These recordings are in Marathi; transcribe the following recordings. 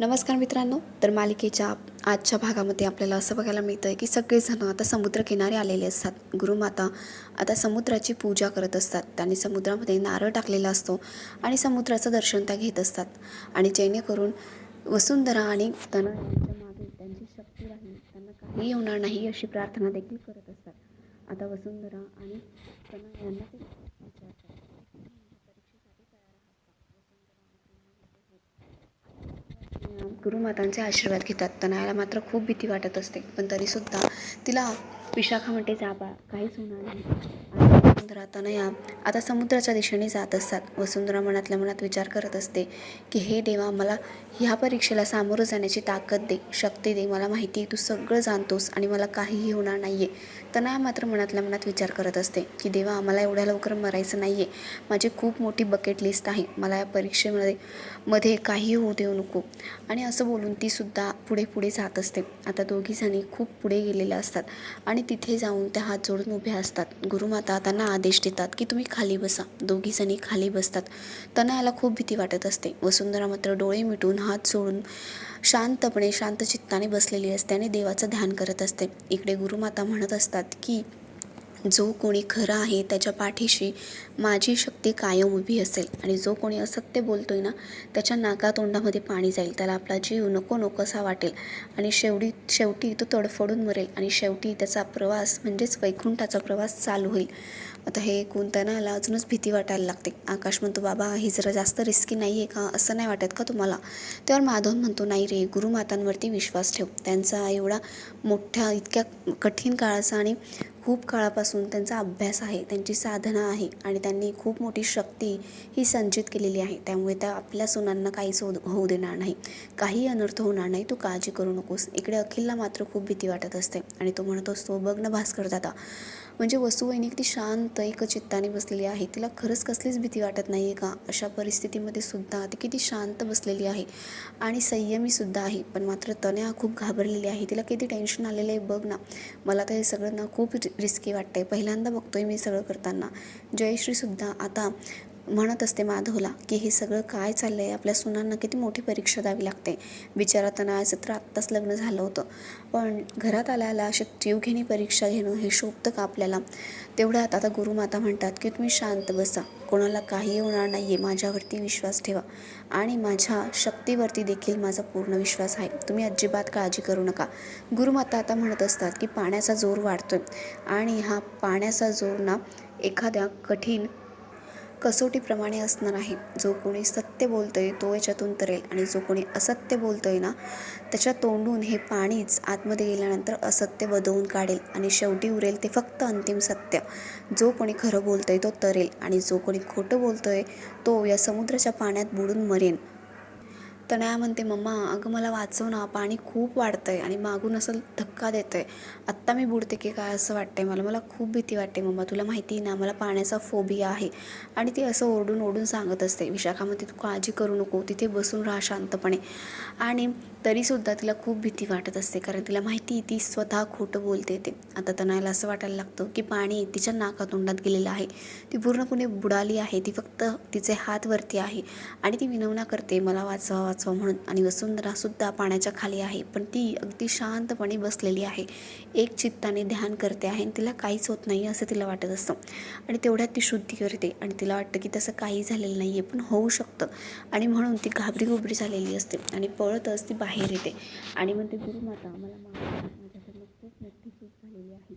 नमस्कार मित्रांनो तर मालिकेच्या आजच्या भागामध्ये आपल्याला असं बघायला मिळतं आहे की सगळेजण आता समुद्रकिनारी आलेले असतात. गुरुमाता आता समुद्राची पूजा करत असतात. त्यांनी समुद्रामध्ये नारळ टाकलेला असतो आणि समुद्राचं दर्शन त्या घेत असतात. आणि जेणेकरून वसुंधरा आणि त्यांना मागे त्यांची शक्ती राहील. त्यांना काही येणार नाही अशी प्रार्थना देखील करत असतात. आता वसुंधरा आणि त्यांना यांना ते विचारतात परीक्षेसाठी तयार आहात का गुरुमातांचे आशीर्वाद घेतात. तनयाला मात्र खूप भीती वाटत असते. पण तरीसुद्धा तिला विशाखा म्हणते जा बा काहीच होणार नाही. वसुंधरा तनया आता समुद्राच्या दिशेने जात असतात. वसुंधरा मनातल्या मनात विचार करत असते की हे देवा मला ह्या परीक्षेला सामोरं जाण्याची ताकद दे शक्ती दे मला माहिती आहे तू सगळं जाणतोस आणि मला काहीही होणार नाही आहे तनया मात्र मनातल्या मनात विचार करत असते की देवा मला एवढ्या लवकर मरायचं नाही आहे माझी खूप मोठी बकेट लिस्ट आहे. मला या परीक्षेमध्ये मध्ये काही होऊ देऊ नको. आणि असं बोलून तीसुद्धा पुढे पुढे जात असते. आता दोघीजणी खूप पुढे गेलेल्या असतात आणि तिथे जाऊन त्या हात जोडून उभ्या असतात. गुरुमाता त्यांना आदेश देतात की तुम्ही खाली बसा. दोघीजणी खाली बसतात. त्यांना याला खूप भीती वाटत असते. वसुंधरा मात्र डोळे मिटून हात सोडून शांतपणे शांत चित्ताने बसलेली असते आणि देवाचं ध्यान करत असते. इकडे गुरुमाता म्हणत असतात की जो कोणी खरा आहे त्याच्या पाठीशी माझी शक्ती कायम उभी असेल आणि जो कोणी असत्य बोलतोय ना त्याच्या नाकातोंडामध्ये पाणी जाईल. त्याला आपला जीव नको नकोसा वाटेल आणि शेवटी शेवटी तो तडफडून मरेल आणि शेवटी त्याचा प्रवास म्हणजेच वैकुंठाचा प्रवास चालू होईल. आता हे ऐकून त्यांना अजूनच भीती वाटायला लागते. आकाश म्हणतो बाबा ही जरा जास्त रिस्की नाही आहे का? असं नाही वाटत का तुम्हाला? त्यावर माधव म्हणतो नाही रे गुरुमातांवरती विश्वास ठेव. त्यांचा एवढा मोठ्या इतक्या कठीण काळाचा आणि खूप काळापासून त्यांचा अभ्यास आहे त्यांची साधना आहे आणि त्यांनी खूप मोठी शक्ती ही संचित केलेली आहे. त्यामुळे त्या आपल्या सुनांना काहीच होऊ होऊ देणार नाही. काही अनर्थ होणार नाही. तू काळजी करू नकोस. इकडे अखिलला मात्र खूप भीती वाटत असते आणि तो म्हणत असतो बघ ना भास्कर दादा म्हणजे वसुवहिनी किती शांत एक चित्ताने बसलेली आहे. तिला खरंच कसलीच भीती वाटत नाही आहे का? अशा परिस्थितीमध्ये सुद्धा ती किती शांत बसलेली आहे. आणि संयमी सुद्धा आहे पण मात्र तन्या खूप घाबरलेली आहे. तिला किती टेन्शन आलेलं आहे बघ ना. मला तर हे सगळं ना खूप रिस्की वाटतंय. पहिल्यांदा बघतोय मी सगळं करताना. जयश्रीसुद्धा आता म्हणत असते माधवला की हे सगळं काय चाललं आहे आपल्या सुनांना किती मोठी परीक्षा द्यावी लागते? बिचारा तनयाचं तर आत्ताच लग्न झालं होतं. पण घरात आल्याला अशी जीवघेणी परीक्षा घेणं हे शोभतं का आपल्याला? तेवढ्यात आता गुरुमाता म्हणतात की तुम्ही शांत बसा. कोणाला काही होणार नाही आहे माझ्यावरती विश्वास ठेवा. आणि माझ्या शक्तीवरती देखील माझा पूर्ण विश्वास आहे. तुम्ही अजिबात काळजी करू नका. गुरुमाता आता म्हणत असतात की पाण्याचा जोर वाढतोय. आणि हा पाण्याचा जोर ना एखाद्या कठीण कसोटीप्रमाणे असणार आहे. जो कोणी सत्य बोलतोय तो याच्यातून तरेल. आणि जो कोणी असत्य बोलतोय ना त्याच्या तोंडून हे पाणीच आतमध्ये गेल्यानंतर असत्य वधवून काढेल. आणि शेवटी उरेल ते फक्त अंतिम सत्य. जो कोणी खरं बोलतोय तो तरेल. आणि जो कोणी खोटं बोलतोय तो या समुद्राच्या पाण्यात बुडून मरेन. तनया म्हणते मम्मा अगं मला वाचव ना पाणी खूप वाढतं आहे आणि मागून असं धक्का देतं आहे आत्ता मी बुडते की काय असं वाटतंय मला. मला खूप भीती वाटते मम्मा. तुला माहिती आहे ना मला पाण्याचा फोबिया आहे. आणि ती असं ओरडून ओरडून सांगत असते विशाखामध्ये तू काळजी करू नको तिथे बसून राहा शांतपणे. आणि तरीसुद्धा तिला खूप भीती वाटत असते कारण तिला माहिती आहे ती स्वतः खोटं बोलते ते. आता तनयाला असं वाटायला लागतं की पाणी तिच्या नाकातोंडात गेलेलं आहे. ती पूर्णपणे बुडाली आहे ती फक्त तिचे हात वरती आहे. आणि ती विनवणा करते मला वाचवा वाचवा. म्हणून. आणि वसुंधरासुद्धा पाण्याच्या खाली आहे पण ती अगदी शांतपणे बसलेली आहे. एक चित्ताने ध्यान करते आहे आणि तिला काहीच होत नाही असं तिला वाटत असतं. आणि तेवढ्यात ती शुद्धी करते आणि तिला वाटतं की तसं काही झालेलं नाही आहे पण होऊ शकतं. आणि म्हणून ती घाबरी घुबरी झालेली असते आणि पळतच ती बाहेर येते. आणि म्हणते गुरुमाता मला खूप मोठी चूक झालेली आहे.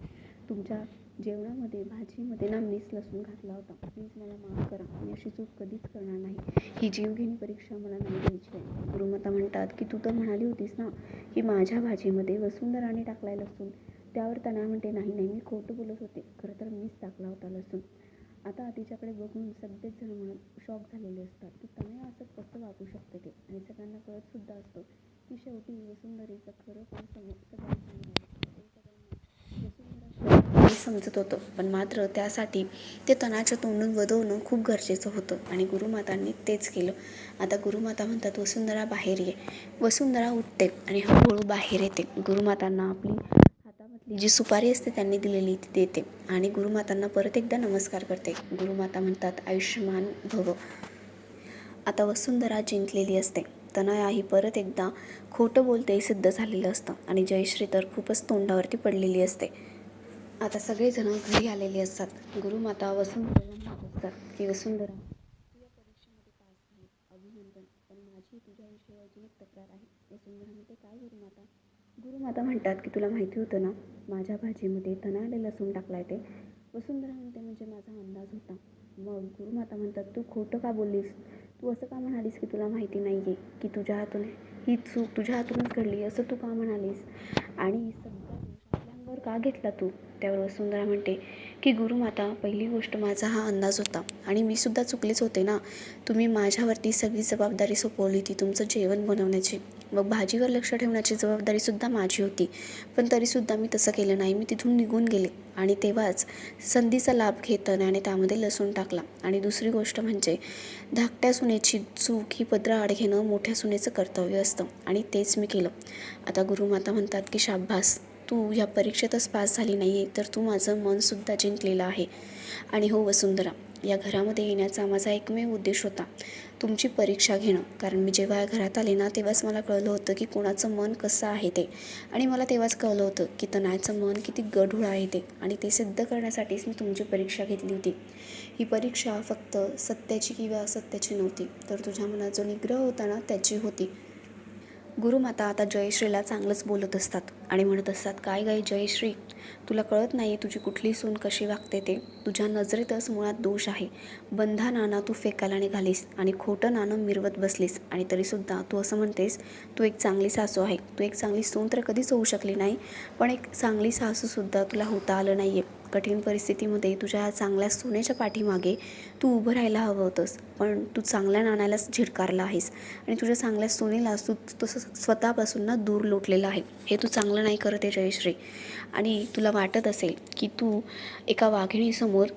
तुमच्या जेवणामध्ये भाजीमध्ये ना मीच लसूण घातला होता. प्लीज मला माफ करा. मी अशी चूक कधीच करणार नाही. ही जीवघेणी परीक्षा मला नाही द्यायची आहे. गुरुमाता म्हणतात की तू तर म्हणाली होतीस ना की माझ्या भाजीमध्ये वसुंधराने टाकलाय लसूण. त्यावर त्यांना म्हणते नाही नाही मी खोटं बोलत होते. खरं तर मीच टाकला होता लसूण. आता तिच्याकडे बघून सगळेच जण म्हणून शॉक झालेले असतात. की तनया असं कसं वागू शकते ते? आणि सगळ्यांना कळत सुद्धा असतं की शेवटी वसुंधरेचं खरं पण समोर सगळ्यांना समोर असतं. ते सगळ्यांना वसुंधरा हे समजत होतं पण मात्र त्यासाठी ते तणाच्या तोंडून वधवणं खूप गरजेचं होतं आणि गुरुमातांनी तेच केलं. आता गुरुमाता म्हणतात वसुंधरा बाहेर ये. वसुंधरा उठते आणि हळूहळू बाहेर येते. गुरुमातांना आपली हातामधली जी सुपारी असते त्यांनी दिलेली ती देते आणि गुरुमातांना परत एकदा नमस्कार करते. गुरुमाता म्हणतात आयुष्यमान भव. आता वसुंधरा जिंकलेली असते. तनया ही परत एकदा खोटं बोलते सिद्ध झालेलं असतं आणि जयश्री तर खूपच तोंडावरती पडलेली असते. आता सगळेजण घरी आलेले असतात. गुरुमाता वसुंधरा असतात की वसुंधरा परीक्षेमध्ये पास झाली. अभिनंदन. पण माझी तुझ्याविषयी अजून एक तक्रार आहे. वसुंधरा म्हणते काय गुरुमाता गुरुमाता म्हणतात की तुला माहिती होतं ना माझ्या भाजीमध्ये तनाले लसूण टाकलाय ते. वसुंधरा म्हणते म्हणजे माझा अंदाज होता. मग गुरुमाता म्हणतात तू खोटं का बोललीस? तू असं का म्हणालीस की तुला माहिती नाही आहे की तुझ्या हातून ही चूक तुझ्या हातूनच घडली असं तू का म्हणालीस? आणि सगळा दोष का घेतला तू? त्यावर वसुंधरा म्हणते की गुरुमाता पहिली गोष्ट माझा हा अंदाज होता आणि मी सुद्धा चुकलेच होते ना. तुम्ही माझ्यावरती सगळी जबाबदारी सोपवली ती तुमचं जेवण बनवण्याची. मग भाजीवर लक्ष ठेवण्याची जबाबदारीसुद्धा माझी होती. पण तरीसुद्धा मी तसं केलं नाही. मी तिथून निघून गेले आणि तेव्हाच संधीचा लाभ घेतं आणि त्यामध्ये लसूण टाकला. आणि दुसरी गोष्ट म्हणजे धाकट्या सुनेची चूक ही पदराआड घेणं मोठ्या सुनेचं कर्तव्य असतं. आणि तेच मी केलं. आता गुरुमाता म्हणतात की शाब्बास तू ह्या परीक्षेतच पास झाली नाही आहे तर तू माझं मनसुद्धा जिंकलेलं आहे. आणि हो वसुंधरा या घरामध्ये येण्याचा माझा एकमेव उद्देश होता. तुमची परीक्षा घेणं. कारण मी जेव्हा या घरात आले ना तेव्हाच मला कळलं होतं की कोणाचं मन कसं आहे ते. आणि मला तेव्हाच कळलं होतं की तनायचं मन किती गढूळ आहे ते. आणि ते सिद्ध करण्यासाठीच मी तुमची परीक्षा घेतली होती. ही परीक्षा फक्त सत्याची किंवा असत्याची नव्हती. तर तुझ्या मनात जो निग्रह होता ना त्याची होती. गुरुमाता आता जयश्रीला चांगलंच बोलत असतात आणि म्हणत असतात काय गाय जयश्री? तुला कळत नाही तुझी कुठली सून कशी वागते ते? तुझ्या नजरेतच मुळात दोष आहे. बंधा नाना तू फेकायला निघालीस आणि खोटं नाणं मिरवत बसलीस आणि तरीसुद्धा तू असं म्हणतेस तू एक चांगली सासू आहे. तू एक चांगली सून तर कधीच होऊ शकली नाही पण एक चांगली सासूसुद्धा तुला होता आलं नाही आहे कठीण परिस्थितीमध्ये तुझ्या चांगल्या सोन्याच्या पाठीमागे तू उभं राहायला हवं होतंस. पण तू चांगल्या नाण्यालाच झिडकारला आहेस. आणि तुझ्या चांगल्या सोनेला तू तसं स्वतःपासून ना दूर लोटलेलं आहे. हे तू चांगलं नाही करत आहे जयश्री. आणि तुला वाटत असेल की तू एका वाघिणीसमोर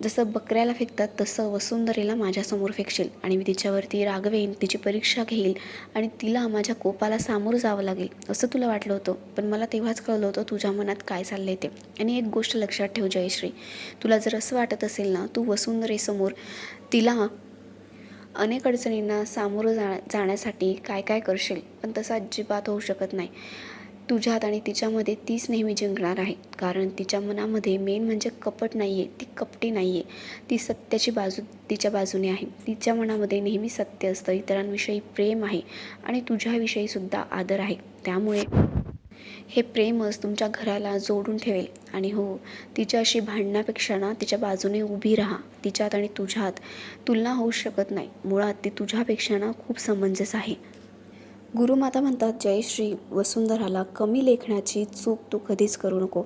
जसं बकऱ्याला फेकतात तसं वसुंधरेला माझ्यासमोर फेकशील आणि मी तिच्यावरती रागवेन तिची परीक्षा घेईल आणि तिला माझ्या कोपाला सामोरं जावं लागेल असं तुला वाटलं होतं. पण मला तेव्हाच कळलं होतं तुझ्या मनात काय चाललं आहे ते. आणि एक गोष्ट लक्षात ठेव जयश्री तुला जर असं वाटत असेल ना तू वसुंधरेसमोर तिला अनेक अडचणींना सामोरं जा जाण्यासाठी काय काय करशील पण तसं अजिबात होऊ शकत नाही. तुझ्यात आणि तिच्यामध्ये तीच नेहमी जिंकणार आहे. कारण तिच्या मनामध्ये मेन म्हणजे कपट नाही आहे ती कपटी नाही आहे ती सत्याची बाजू तिच्या बाजूने आहे. तिच्या मनामध्ये नेहमी सत्य असतं इतरांविषयी प्रेम आहे आणि तुझ्याविषयीसुद्धा आदर आहे. त्यामुळे हे प्रेमच तुमच्या घराला जोडून ठेवेल. आणि हो तिच्याशी भांडण्यापेक्षा ना तिच्या बाजूने उभी राहा. तिच्यात आणि तुझ्यात तुलना होऊ शकत नाही. मुळात ती तुझ्यापेक्षा ना खूप समंजस आहे. गुरुमाता म्हणतात जयश्री वसुंधराला कमी लेखण्याची चूक तू कधीच करू नको.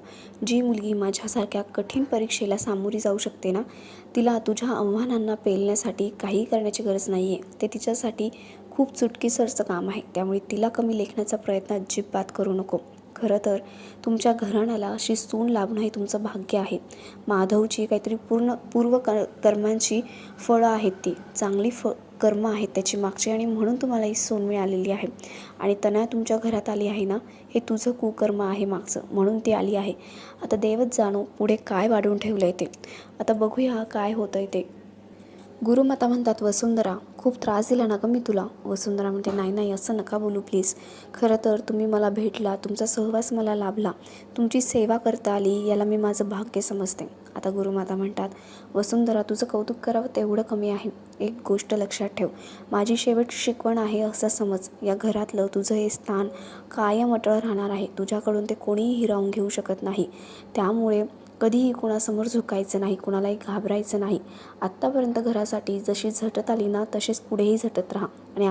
जी मुलगी माझ्यासारख्या कठीण परीक्षेला सामोरी जाऊ शकते ना तिला तुझ्या आव्हानांना पेलण्यासाठी काही करण्याची गरज नाही आहे ते तिच्यासाठी खूप चुटकीसरचं काम आहे. त्यामुळे तिला कमी लेखण्याचा प्रयत्न अजिबात करू नको. खरं तर तुमच्या घराण्याला अशी सून लाभणं हे तुमचं भाग्य आहे. माधवची काहीतरी पूर्ण पूर्व कर्मांची फळं आहेत ती. चांगली फ कर्म आहेत त्याची मागची आणि म्हणून तुम्हाला ही सोन मिळालेली आहे. आणि तनया तुमच्या घरात आली आहे ना हे तुझं कुकर्म आहे मागचं म्हणून ती आली आहे. आता देवच जाणो पुढे काय वाढवून ठेवलं आहे ते. आता बघूया काय होतं आहे ते गुरुमाता म्हणतात वसुंधरा खूप त्रास दिला ना गं मी तुला. वसुंधरा म्हणते नाही नाही असं नका बोलू प्लीज खरं तर तुम्ही मला भेटला तुमचा सहवास मला लाभला. तुमची सेवा करता आली याला मी माझं भाग्य समजते. आता गुरुमाता म्हणतात वसुंधरा तुझं कौतुक करावं तेवढं कमी आहे. एक गोष्ट लक्षात ठेव. माझी शेवट शिकवण आहे असं समज. या घरातलं तुझं हे स्थान कायम अटळ राहणार आहे. तुझ्याकडून ते कोणीही हिरावून घेऊ शकत नाही. त्यामुळे कधीही कोणासमोर झुकायचं नाही कोणालाही घाबरायचं नाही. आत्तापर्यंत घरासाठी जशी झटत आली ना तशीच पुढेही झटत राहा आणि